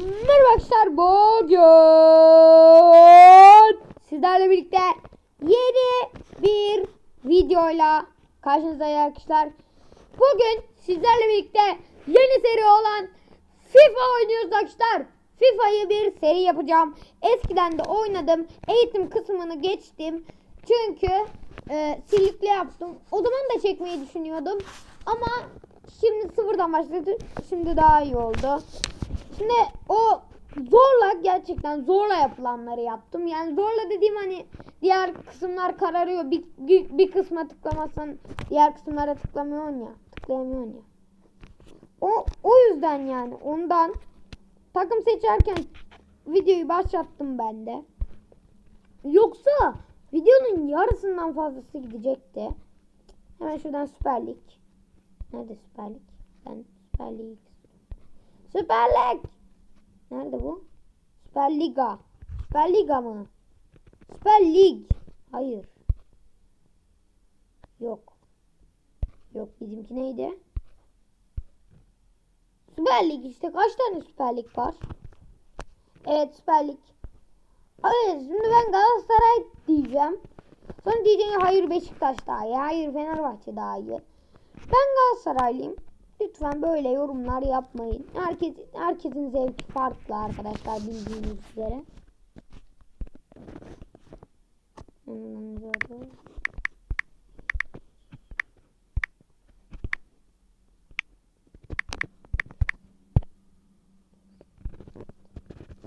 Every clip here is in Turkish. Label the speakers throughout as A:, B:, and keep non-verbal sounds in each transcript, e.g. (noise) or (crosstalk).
A: Merhaba arkadaşlar bugün sizlerle birlikte yeni bir videoyla karşınızdayım arkadaşlar. Bugün sizlerle birlikte yeni seri olan FIFA oynuyoruz arkadaşlar. FIFA'yı bir seri yapacağım. Eskiden de oynadım. Eğitim kısmını geçtim. Çünkü e, silikle yaptım. O zaman da çekmeyi düşünüyordum. Ama şimdi sıfırdan başladı. Şimdi daha iyi oldu. Şimdi o zorla gerçekten zorla yapılanları yaptım. Yani zorla dediğim hani diğer kısımlar kararıyor. Bir, bir, bir kısma tıklamazsan diğer kısımlara tıklamıyorsun ya. Tıklayamıyorsun ya. O, o yüzden yani ondan takım seçerken videoyu başlattım ben de. Yoksa videonun yarısından fazlası gidecekti. Hemen şuradan Süper Lig. Nerede Süper Lig? Ben Süper Lig. Süper Lig. Nerede bu? Süper Liga. Süper Liga mı? Süper Lig. Hayır. Yok. Yok bizimki neydi? Süper Lig işte kaç tane Süper Lig var? Evet Süper Lig. Evet şimdi ben Galatasaray diyeceğim. Sonra diyeceğim hayır Beşiktaş daha iyi. Hayır Fenerbahçe daha iyi. Ben Galatasaraylıyım. Lütfen böyle yorumlar yapmayın. Herkes herkesin zevki farklı arkadaşlar bildiğiniz üzere.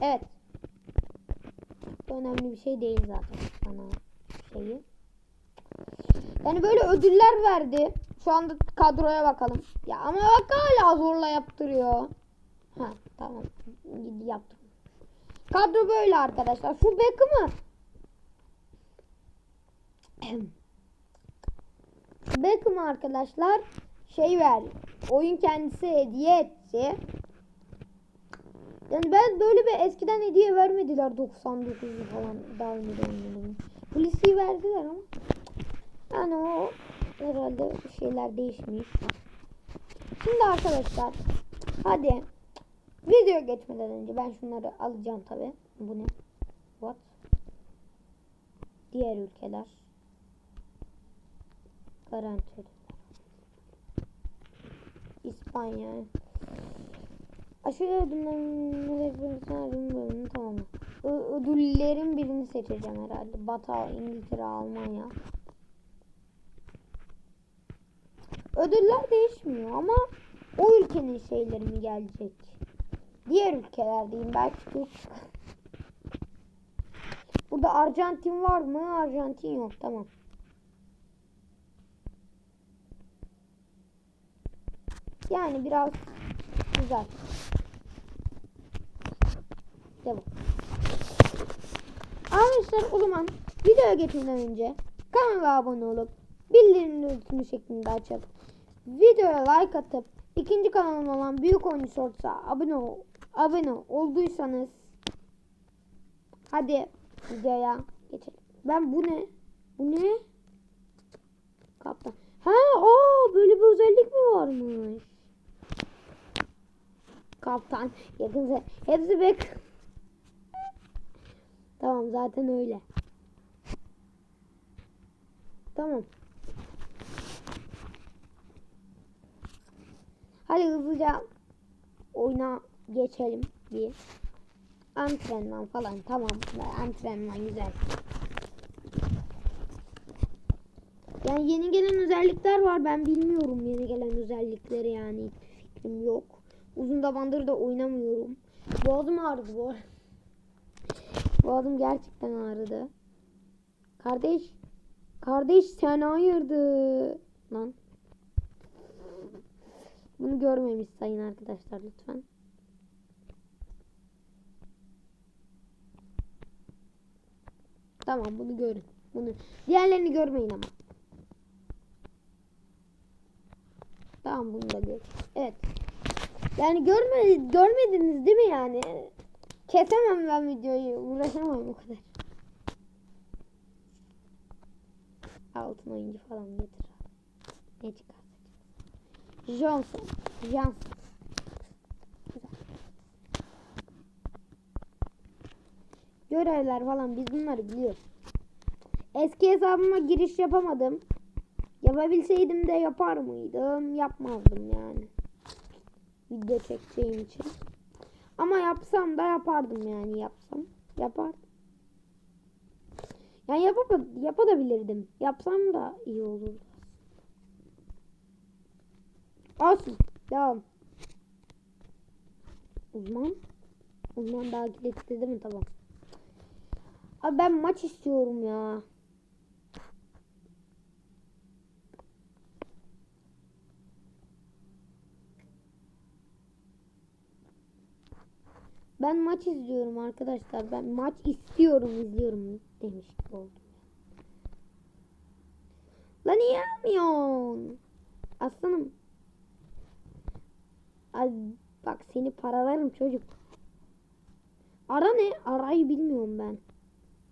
A: Evet. Önemli bir şey değil zaten bana şeyi. Yani böyle ödüller verdi. Şu anda kadroya bakalım. Ya ama bak hala zorla yaptırıyor. Ha tamam. Yaptım. Kadro böyle arkadaşlar. Şu Beckham'ı Beckham arkadaşlar şey verdi. Oyun kendisi hediye etti. Yani ben böyle bir eskiden hediye vermediler 99'lu falan daha oynadım. Polisi verdiler ama yani o herhalde şeyler değişmiş. Şimdi arkadaşlar hadi video geçmeden önce ben şunları alacağım tabi. Bu ne? What? Diğer ülkeler. Garanti. İspanya. Aşırı ödüllerin tamam. Ödüllerin birini seçeceğim herhalde. Batı, İngiltere, Almanya. Ödüller değişmiyor ama o ülkenin şeyleri mi gelecek? Diğer ülkelerdeyim belki Türk. Burada Arjantin var mı? Arjantin yok tamam. Yani biraz güzel. Bu. Arkadaşlar o zaman videoya geçmeden önce kanala abone olup bildirimleri şeklinde açıp videoya like atıp ikinci kanalım olan Büyük Oyuncu Shorts'a abone ol, abone olduysanız hadi videoya geçelim. Ben bu ne? Bu ne? Kaptan. Ha, o böyle bir özellik mi varmış? Kaptan yakın hepsi bek. tamam zaten öyle. Tamam. Hadi hızlıca oyuna geçelim bir. Antrenman falan tamam. Antrenman güzel. Yani yeni gelen özellikler var. Ben bilmiyorum yeni gelen özellikleri yani. Fikrim yok. Uzun zamandır da oynamıyorum. Boğazım ağrıdı bu. Boğazım gerçekten ağrıdı. Kardeş. Kardeş sen hayırdı. Lan. Bunu görmemiş sayın arkadaşlar lütfen. Tamam bunu görün. Bunu diğerlerini görmeyin ama. Tamam bunu da gör. Evet. Yani görme, görmediniz değil mi yani? Kesemem ben videoyu. Uğraşamam o kadar. Altın oyuncu falan getir. Ne çıkar? Johnson. Johnson. görevler falan biz bunları biliyoruz. Eski hesabıma giriş yapamadım. Yapabilseydim de yapar mıydım? Yapmazdım yani. Video çekeceğim için. Ama yapsam da yapardım yani yapsam. Yapardım. Yani yapabilirdim. Yapsam da iyi olurdu. Olsun. Devam. Uzman. Uzman daha kilit değil mi? Tamam. Abi ben maç istiyorum ya. Ben maç izliyorum arkadaşlar. Ben maç istiyorum, izliyorum demiş oldum. Lan niye almıyorsun? Aslanım. Ay bak seni paralarım çocuk. Ara ne? Arayı bilmiyorum ben.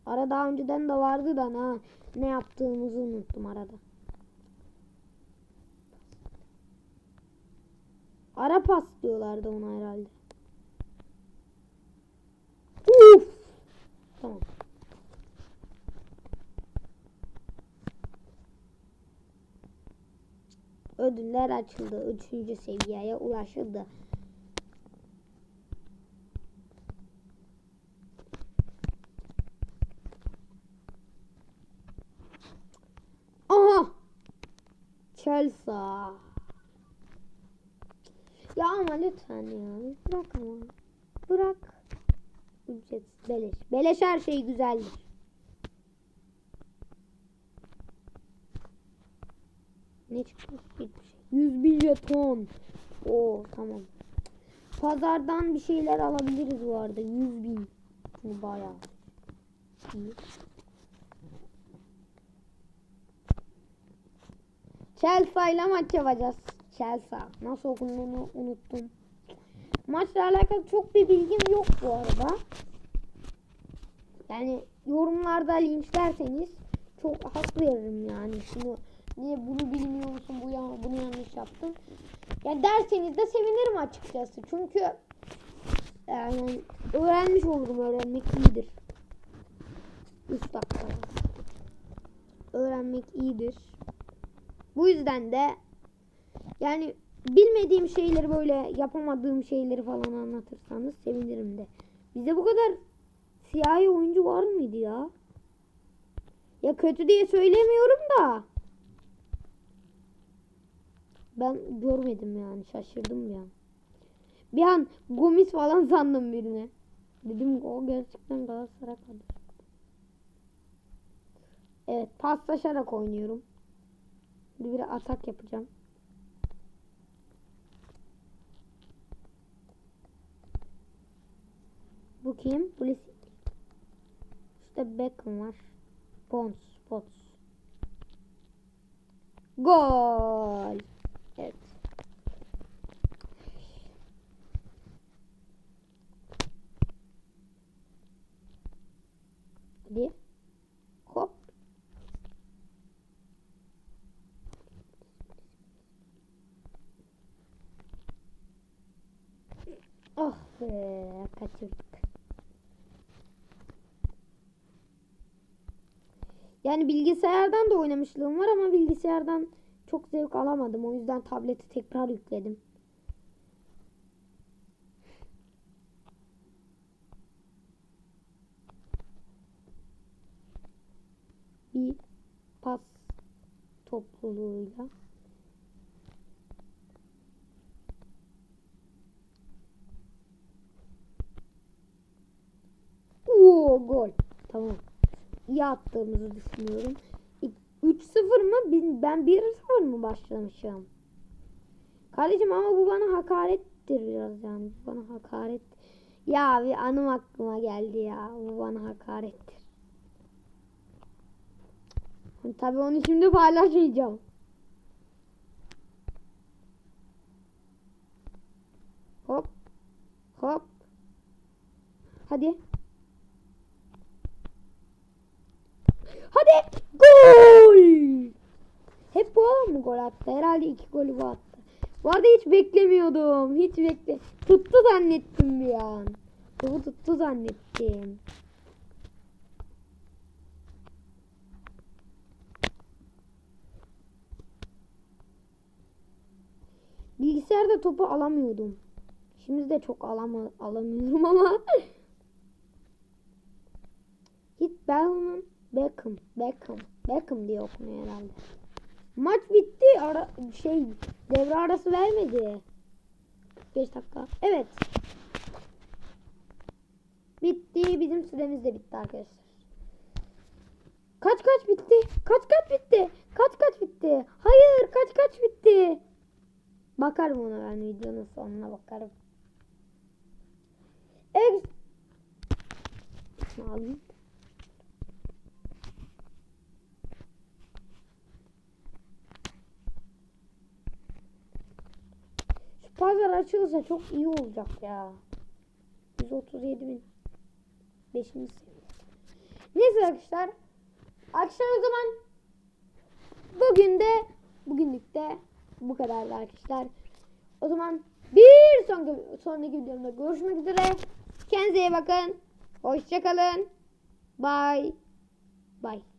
A: Ara daha önceden de vardı da ha. Ne yaptığımızı unuttum arada. Ara pas diyorlardı ona herhalde. Uf. Tamam. Ödüller açıldı. Üçüncü seviyeye ulaşıldı. Aha! Chelsea. Ya ama lütfen ya. Bırak ama. Bırak. Ücretsiz beleş. Beleş her şey güzeldir. Hiçbir şey. 100 bin jeton. Oo tamam. Pazardan bir şeyler alabiliriz bu arada. 100 bin. Bu bayağı iyi. Chelsea ile maç yapacağız. Chelsea. Nasıl okunduğunu unuttum. Maçla alakalı çok bir bilgim yok bu arada. Yani yorumlarda linçlerseniz çok hak veririm yani. Şunu niye bunu bilmiyor musun bu ya bunu yanlış yaptın. Yani derseniz de sevinirim açıkçası. Çünkü yani öğrenmiş olurum. Öğrenmek iyidir. 3 dakika. Öğrenmek iyidir. Bu yüzden de yani bilmediğim şeyleri böyle yapamadığım şeyleri falan anlatırsanız sevinirim de. Bize bu kadar siyahi oyuncu var mıydı ya? Ya kötü diye söylemiyorum da. Ben görmedim yani şaşırdım an. Bir an Gomis falan sandım birine. Dedim o gerçekten Galatasaray kadar. Evet paslaşarak oynuyorum. Bir atak yapacağım. Bu kim? Pulisic. İşte Beckham var. Pons, Potts. Gol. Evet. Hadi. Hop. Oh be kaçırdık. Yani bilgisayardan da oynamışlığım var ama bilgisayardan çok zevk alamadım. O yüzden tableti tekrar yükledim. Bir pas topluluğuyla Oo gol. Tamam. İyi attığımızı düşünüyorum. 3-0 mı? Ben 1-0 mı başlamışım? Kardeşim ama bu bana hakarettir biraz yani. Bu bana hakaret. Ya bir anım aklıma geldi ya. Bu bana hakarettir. Tabii onu şimdi paylaşmayacağım. Hop. Hop. Hadi. gol attı. Herhalde iki golü bu attı. Bu arada hiç beklemiyordum. Hiç bekle. Tuttu zannettim bir an. Topu tuttu zannettim. Bilgisayarda topu alamıyordum. Şimdi de çok alama, alamıyorum ama. (laughs) Hit Bellman Beckham. Beckham. Beckham diye okunuyor herhalde. Maç bitti. Ara, şey devre arası vermedi. 5 dakika. Evet. Bitti. Bizim süremiz de bitti arkadaşlar. Kaç kaç bitti? Kaç kaç bitti? Kaç kaç bitti? Hayır kaç kaç bitti? Bakarım ona ben videonun sonuna bakarım. Şunu alayım. Pazar açılırsa çok iyi olacak ya. 137 bin. 5. seviye. Neyse arkadaşlar. Arkadaşlar o zaman bugün de bugünlük de bu kadardı arkadaşlar. O zaman bir sonraki, sonraki videomda görüşmek üzere. Kendinize iyi bakın. Hoşçakalın. Bye. Bye.